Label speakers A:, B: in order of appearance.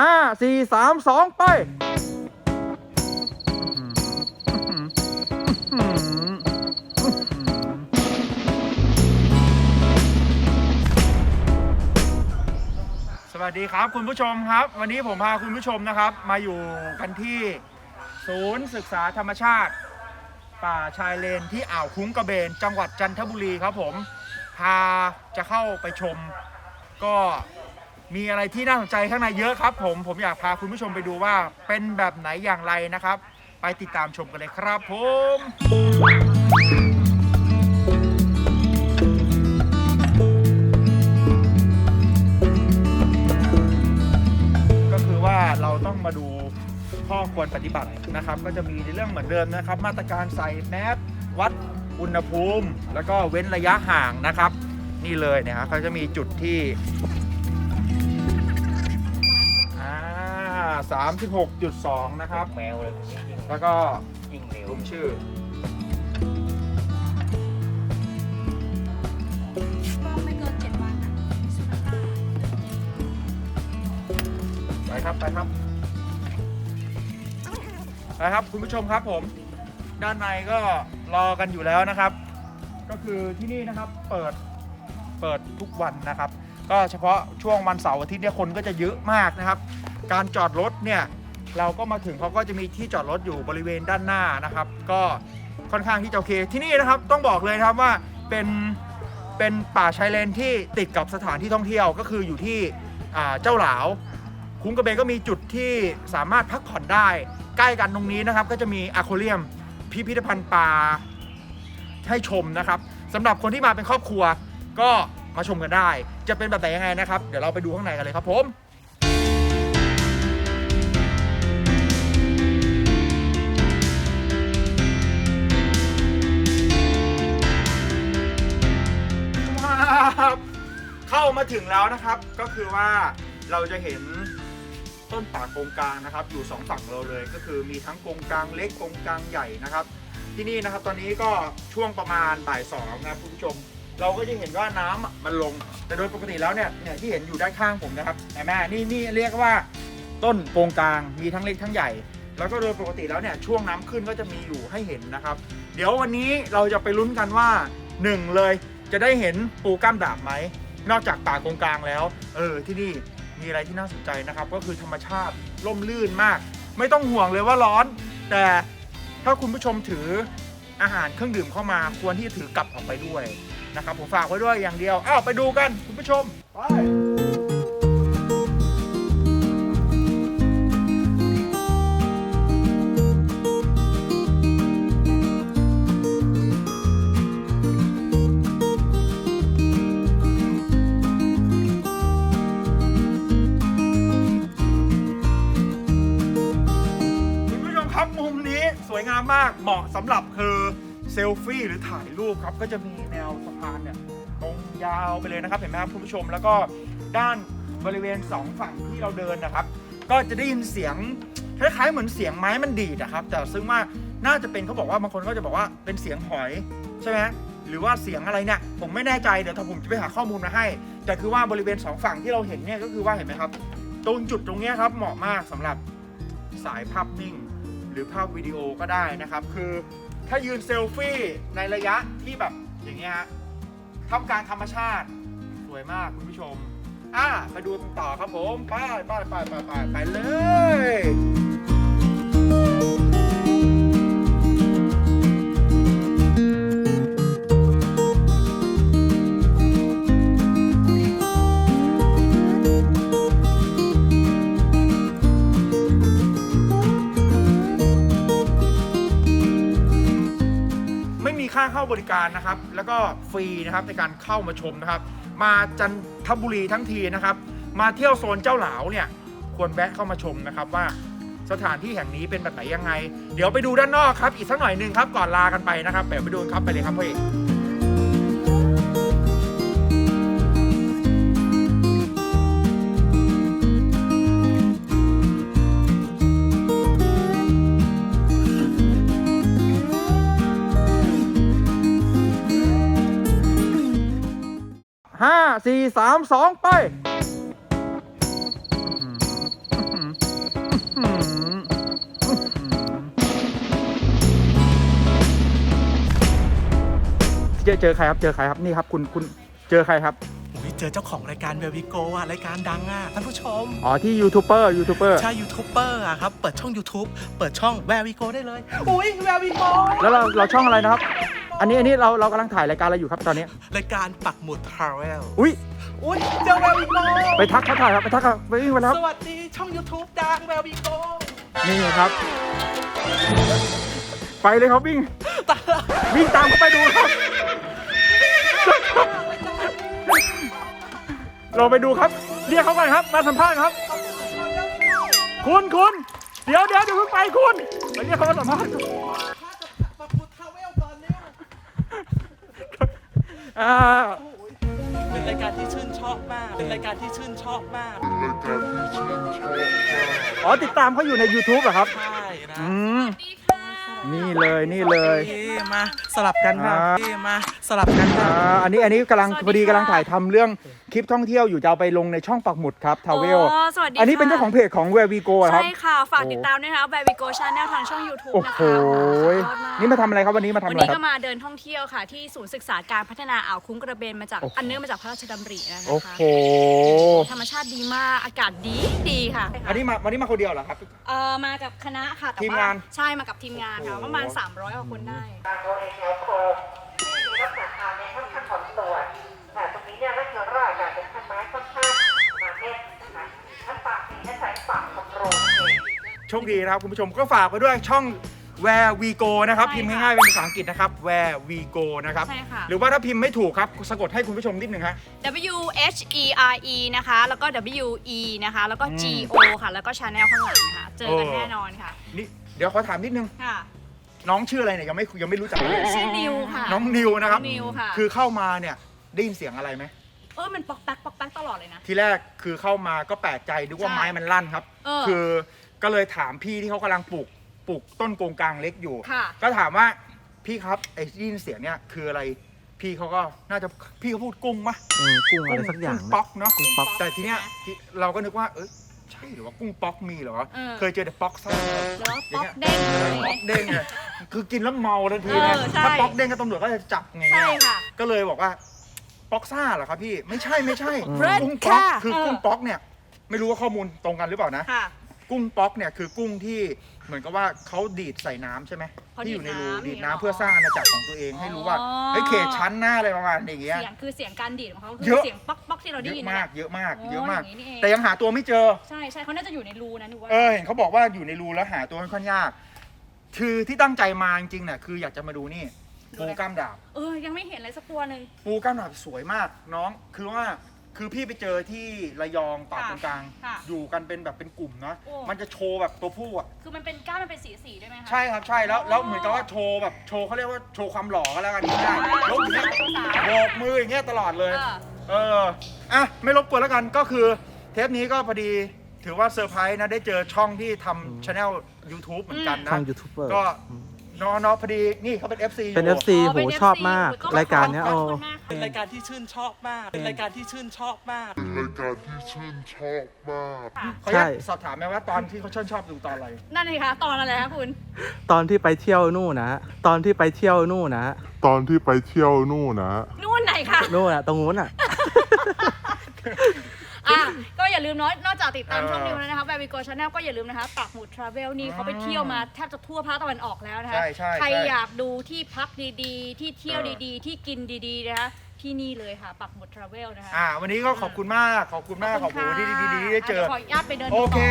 A: ห้าสี่สามสองไปสวัสดีครับคุณผู้ชมครับ วันนี้ผมพาคุณผู้ชมนะครับ มาอยู่กันที่ศูนย์ศึกษาธรรมชาติ ป่าชายเลนที่อ่าวคุ้งกระเบน จังหวัดจันทบุรีครับผม พาจะเข้าไปชม ก็ มีอะไรที่น่าสนใจข้างในเยอะครับ ผมผมอยากพาคุณผู้ชมไปดูว่า เป็นแบบไหนอย่างไรนะครับ ไปติดตามชมกันเลยครับผมก็คือว่าเราต้องมาดูข้อควรปฏิบัตินะครับ ก็จะมีในเรื่องเหมือนเดิมนะครับ มาตรการใส่แมสวัดอุณหภูมิ แล้วก็เว้นระยะห่างนะครับ นี่เลยนะครับเขาจะมีจุดที่า36.2 นะครับ
B: แมวเลย
A: แล้วก็
B: ยิงเหลว
A: ลุมชื่อ
C: ไม่เกินเจ็ดวันะ
A: ไปครับ ไปครับไปครับคุณผู้ชมครับผม ด้านในก็รอกันอยู่แล้วนะครับ ก็คือที่นี่นะครับเปิดเปิดทุกวันนะครับ ก็เฉพาะช่วงวันเสาร์อาทิตย์เนี่ยคนก็จะเยอะมากนะครับ การจอดรถเนี่ยเราก็มาถึงเขาก็จะมีที่จอดรถอยู่บริเวณด้านหน้านะครับ ก็ค่อนข้างที่จะโอเคที่นี่นะครับต้องบอกเลยนะครับว่าเป็นเป็นป่าชายเลนที่ติดกับสถานที่ท่องเที่ยวก็คืออยู่ที่เจ้าหลาว คุ้งกระเบนก็มีจุดที่สามารถพักผ่อนได้ ใกล้กันตรงนี้นะครับ ก็จะมีอะโคเรียมพิพิธภัณฑ์ปลาให้ชมนะครับสำหรับคนที่มาเป็นครอบครัว ก็มาชมกันได้ จะเป็นแบบไหนยังไงนะครับ เดี๋ยวเราไปดูข้างในกันเลยครับผม มาถึงแล้วนะครับ ก็คือว่าเราจะเห็นต้นป่าโกงกลางนะครับ อยู่สองฝั่งเราเลย ก็คือมีทั้งโกงกลางเล็กโกงกลางใหญ่นะครับ ที่นี่นะครับตอนนี้ก็ช่วงประมาณบ่ายสองนะคุณผู้ชม เราก็จะเห็นว่าน้ำอะมันลง แต่โดยปกติแล้วเนี่ยเนี่ยที่เห็นอยู่ด้านข้างผมนะครับเห็นไหมนี่นี่เรียกว่าต้นโกงกลางมีทั้งเล็กทั้งใหญ่ แล้วก็โดยปกติแล้วเนี่ยช่วงน้ำขึ้นก็จะมีอยู่ให้เห็นนะครับ เดี๋ยววันนี้เราจะไปลุ้นกันว่าหนึ่งเลยจะได้เห็นปูกล้ามดาบไหม นอกจากป่ากงกลางแล้ว เออที่นี่มีอะไรที่น่าสนใจนะครับ ก็คือธรรมชาติร่มรื่นมาก ไม่ต้องห่วงเลยว่าร้อน แต่ถ้าคุณผู้ชมถืออาหารเครื่องดื่มเข้ามาควรที่จะถือกลับออกไปด้วยนะครับผมฝากไว้ด้วยอย่างเดียวอ้าวไปดูกันคุณผู้ชมไป วยงามมากเหมาะสำหรับคือเซลฟี่หรือถ่ายรูปครับ ก็จะมีแนวสะพานเนี่ยตรงยาวไปเลยนะครับเห็นไหมครับคุณผู้ชมแล้วก็ด้านบริเวณสองฝั่งที่เราเดินนะครับ ก็จะได้ยินเสียงคล้ายๆเหมือนเสียงไม้มันดีดนะครับ แต่ซึ่งว่าน่าจะเป็นเขาบอกว่าบางคนก็จะบอกว่าเป็นเสียงหอยใช่ไหมหรือว่าเสียงอะไรเนี่ยผมไม่แน่ใจเดี๋ยวถ้าผมจะไปหาข้อมูลมาให้ แต่คือว่าบริเวณสองฝั่งที่เราเห็นเนี่ยก็คือว่าเห็นไหมครับ ตรงจุดตรงเนี้ยครับเหมาะมากสำหรับสายภาพนิ่ง รือภาพวิดีโอก็ได้นะครับ คือถ้ายืนเซลฟี่ในระยะที่แบบอย่างเงี้ยฮะทำการธรรมชาติสวยมากคุณผู้ชม อะไปดูต่อครับผม ไปไปไปไปไปไปเลย บริการนะครับ แล้วก็ฟรีนะครับในการเข้ามาชมนะครับ มาจันทบุรีทั้งทีนะครับ มาเที่ยวโซนเจ้าหลาวเนี่ยควรแวะเข้ามาชมนะครับว่าสถานที่แห่งนี้เป็นแบบไหนยังไง เดี๋ยวไปดูด้านนอกครับ อีกสักหน่อยหนึ่งครับก่อนลากันไปนะครับเดี๋ยวไปดูครับไปเลยครับพ่ สี่สามสองไปเจอใครครับ เจอใครครับ นี่ครับ คุณคุณเจอใครครับ
B: อุ้ยเจอเจ้าของรายการเวลวิโกอะรายการดังอะท่านผู้ชม
A: อ๋อ ที่ยูทูบเบอร์ยูทูบเบอร์
B: ใช่ยูทูบเบอร์อะครับ เปิดช่อง YouTube เปิดช่องแวลวิโกได้เลย อุ้ยแวลวิโก
A: แล้วเราเราช่องอะไรนะครับ อันนี้อันนี้เราเรากำลังถ่ายรายการอะไรอยู่ครับตอนนี้
B: รายการปักหมุดทราเวล
A: อุ้ย
B: อุ้ยเจอแวลวิโก
A: ไปทักเขาถ่ายครับไปทักเขาไปวิ่งไปแล้ว
B: สวัสดีช่อง YouTube ดังแวลวิโก
A: นี่ครับ ไปเลยครับวิ่ง
B: ตายละ
A: วิ่งตามเขาไปดูครับ เราไปดูครับเรียกเขาก่อนครับมาสัมภาษณ์ครับ คุณคุณเดี๋ยวเดี๋ยวเดี๋ยวเพิ่งไปคุณไปเรียกเขามาสัมภาษณ์ อ่า
B: เป็นรายการที่ชื่นชอบมาก เป็นรายการที่ชื่นชอบมาก
A: อ๋อติดตามเขาอยู่ใน YouTube เหรอครับ
B: ใช่นะ
A: อืม นี่เลยนี่เลย
B: นี่มาสลับกันค่ะ
A: อ่า
B: นี่มาสลับกัน
A: อ่า
B: ค่ะ
A: อันนี้อันนี้กำลัง
C: สวัสดี
A: พอดี
C: ค่ะ
A: กำลังถ่ายทำเรื่องคลิปท่องเที่ยวอยู่จะเอาไปลงในช่องปักหมุดครับทาวเวล
C: อ๋อสวัสดี
A: อันนี้เป็น
C: ค่ะ
A: เจ้าของเพจของ Where We Go เหรอครับ
C: ใช่ค่ะ ฝากติดตามด้วยนะคะแบบวิโกชาแนลทางช่อง YouTube
A: โอ้
C: นะ
A: โห
C: คะ
A: นี่มาทำอะไรครับวันนี้มาทำ
C: วัน
A: อะไร
C: นี้
A: ครั
C: ก็
A: บ
C: มาเดินท่องเที่ยวค่ะ ที่ศูนย์ศึกษาการพัฒนาอ่าวคุ้งกระเบนมาจาก
A: โอ้โห
C: อันเนื่องมาจากพระราชดำรินะคะ
A: โอ้โห
C: ธรรมชาติดีมากอากาศดีดีค่ะ
A: อันนี้มาวันนี้มาคนเดียวเหรอครับ
C: เออมากับคณะค่ะแต่
A: ทีม
C: ว่
A: งาน
C: ใช่มากับทีมงานค่ะ
A: โอ้โห
C: ประมาณ 300กว่าคนได้
D: การบริหารโครงที่มีลักษณะทางเนี่ยค่อนข้างอ่อนตัวแต่ตรงนี้เนี่ยไม่เกินรากอากาศเป็นพันไม้ค่อนข้างหนาแน่นนะคะทั้งปากมีและสายปากของโรงนั่นเอง
A: โชคดีนะครับคุณผู้ชมก็ฝากไปด้วยช่อง Where We Go นะครับ
C: ใช่
A: พิมพ์
C: ค่ะ
A: ง่ายๆเป็นภาษาอังกฤษนะครับ Where We Go นะครับ
C: ใช่ค่ะ
A: หรือว่าถ้าพิมพ์ไม่ถูกครับสะกดให้คุณผู้ชมนิดนึงฮะ
C: W H E R E นะคะ แล้วก็ W E นะคะ แล้วก็ G O ค่ะ แล้วก็ชาแนลข้างหลังนะคะเจอกัน
A: โอ้
C: แน่นอนค่ะ
A: นี่เดี๋ยวขอถามนิดนึง
C: ค่ะ
A: น้องชื่ออะไรเนี่ยยังไม่ยังไม่รู้จักเลย
C: ชื่อนิวค่ะ
A: น้องนิวนะครับ
C: น้องนิวค่ะ
A: คือเข้ามาเนี่ยได้ยินเสียงอะไรไหม
C: เออมันปอกแป๊กปอกแป๊กตลอดเลยนะ
A: ทีแรกคือเข้ามาก็แปลกใจนึกว่า
C: ใช่
A: ไม้มันลั่นครับ
C: เออ
A: คือก็เลยถามพี่ที่เขากำลังปลูกปลูกต้นโกงกลางเล็กอยู่
C: ค่ะ
A: ก็ถามว่าพี่ครับไอ้ที่ยินเสียงเนี่ยคืออะไรพี่เขาก็น่าจะพี่เขาพูดกุ้งมะ
E: อืมกุ้งอะไรสักอย่าง
A: กุ้ง
E: นะ
A: ป๊อกเนาะ
C: กุ้งป๊อก
A: แต่ทีเนี้ย
C: ใช่ไหม
A: ที่เราก็นึกว่าเอ้ย ใช่หรือว่ากุ้งป๊อกมีเหรอ
C: เออ
A: เคยเจอแต่ป๊อกซ่า
C: แล้วป๊อกเด้งอะไร
A: ป๊อกเด้งเนี่ยคือกินแล้วเมาทันที
C: เอ
A: นะ
C: อใช่
A: ถ้าป๊อกเด้งก็ตำรวจก็จะจับไง
C: ใช่ค่ะ
A: ก็เลยบอกว่าป๊อกซ่าเหรอครับพี่ไม่ใช่ไม่ใช่
E: อืม
A: กุ้งป๊อก
C: ค่ะ
A: คือ
C: เออ
A: กุ้งป๊อกเนี่ย ไม่รู้ว่าข้อมูลตรงกันหรือเปล่านะ
C: ค่ะ
A: กุ้งป๊อกเนี่ยคือกุ้งที่เหมือนกับว่าเขาดีดใส่น้ำใช่ไหม
C: เขา
A: ที่อยู่ในรู
C: ดีดน้ำ
A: ดีด
C: อย่างเงี้ย
A: น้ำเพื่อสร้างอาณาจักรของตัวเองให้รู้ว่า
C: อ๋อ
A: เฮ้ยเขตชั้นหน้าอะไรประมาณอย่างเงี้ย
C: เสียงคือเสียงการดีดของเขาคื
A: เย
C: อ
A: อะ
C: เสียงป๊อกป๊อกที่เราได้
A: เย
C: ยิน
A: อะ
C: นั่น
A: มา
C: แห
A: ก
C: ละ
A: เยอะมาก
C: โอ้
A: เยอะมาก
C: อย่างนี้นี่เอง
A: แต่ยังหาตัวไม่เจอ
C: ใช่ใช่เขาน่าจะอยู่ในรูนะหนูว่า
A: เออเห็นเขาบอกว่าอยู่ในรูแล้วหาตัวค่อนข้างยาก คือที่ตั้งใจมาจริงๆเนี่ยคืออยากจะมาดูนี่
C: ดู
A: ปู
C: อะไร
A: กล้ามดาบ
C: เออยังไม่เห็นเลยสักตัวหนึ่ง
A: ปูกล้ามดาบสวยมากน้อง คือว่า คือพี่ไปเจอที่ระยองป่า
C: ค่ะ
A: ตรงกลาง
C: ค่ะ
A: อยู่กันเป็นแบบเป็นกลุ่มเนาะ
C: โอ้
A: มันจะโชว์แบบตัวผู้อะ
C: คือมันเป็นก้านมันเป็นสีสีๆด้วยไหมคะ
A: ใช่ครับใช่แล้ว
C: อ๋อ
A: แล้วเหมือนกับว่าโชว์แบบโชว์เขาเรียกว่าโชว์ความหล่อก็แล้วกันง่ายๆยกอย่างเงี้ย
C: สาว
A: โบกมืออย่างเงี้ยตลอดเลย
C: เออ
A: เอออะไม่รบกวนแล้วกันก็คือ เทปนี้ก็พอดีถือว่าเซอร์ไพรส์นะได้เจอช่องที่ทำช anel YouTube เหมือนกันนะ
E: ทางยูทูบเบอร์
A: ก็ น้องน้องพอดีนี่เขาเป็น FC อยู่
E: เป็น FC
C: อ๋อ
E: โห
C: เป็น
E: ชอบ
C: FC
E: มาก
C: ต้อง
E: รายการเนี้ย
C: ข
E: โอ้
C: อบคุณมากค่ะ
B: เป็นรายการที่ชื่นชอบมาก เป็นรายการที่ชื่นชอบมาก
F: รายการที่ชื่นชอบมาก
A: เขาอยากสอบถามไหมว่าตอนที่เขาชอบชอบดูตอนอะไร
C: นั่นเลยคะตอนอะไรคะคุณ
E: ตอนที่ไปเที่ยวนู่นนะตอนที่ไปเที่ยวนู่นนะ
F: ตอนที่ไปเที่ยวนู่นนะ
C: นู่นไหนคะ
E: นู่นอะตรงนู้นอะ
C: อะก็อย่าลืมเนาะนอกจากติดตาม
A: เออ
C: ช่องนิวแล้วนะคะแบบวิโกชาแนลก็อย่าลืมนะคะปักหมุดทราเวลนี่เขาไปเที่ยวมาแทบจะทั่วภาคตะวันออกแล้วนะคะ
A: ใช่ใช่
C: ใคร
A: ใช่
C: อยากดูที่พักดีๆ ที่เที่ยว
A: เออ
C: ดีๆ ที่กินดีๆนะคะที่นี่เลยค่ะปักหมุดทราเวลนะคะ
A: อ่า วันนี้ก็ขอบคุณมาก ขอบคุณมาก ขอบคุณที่ดีๆที่ได้เจอ
C: ดี๋ยวขออนุญาตไปเดิน
A: โอ
C: ดู
A: เค
C: ต่